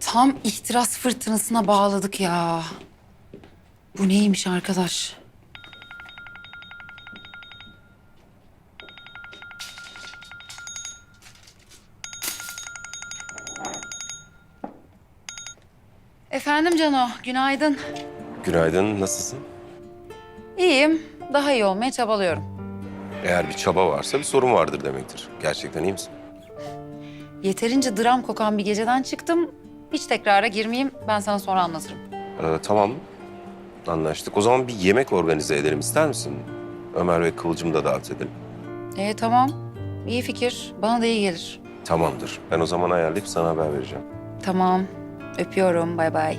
Tam ihtiras fırtınasına bağladık ya. Bu neymiş arkadaş? Efendim Cano, günaydın. Günaydın, nasılsın? İyiyim, daha iyi olmaya çabalıyorum. Eğer bir çaba varsa bir sorun vardır demektir. Gerçekten iyi misin? Yeterince dram kokan bir geceden çıktım. Hiç tekrara girmeyeyim, ben sana sonra anlatırım. Ee, tamam, anlaştık. O zaman bir yemek organize edelim ister misin? Ömer ve Kıvılcım'ı da davet edelim. Ee tamam, iyi fikir. Bana da iyi gelir. Tamamdır. Ben o zaman ayarlayıp sana haber vereceğim. Tamam, öpüyorum. Bay bay.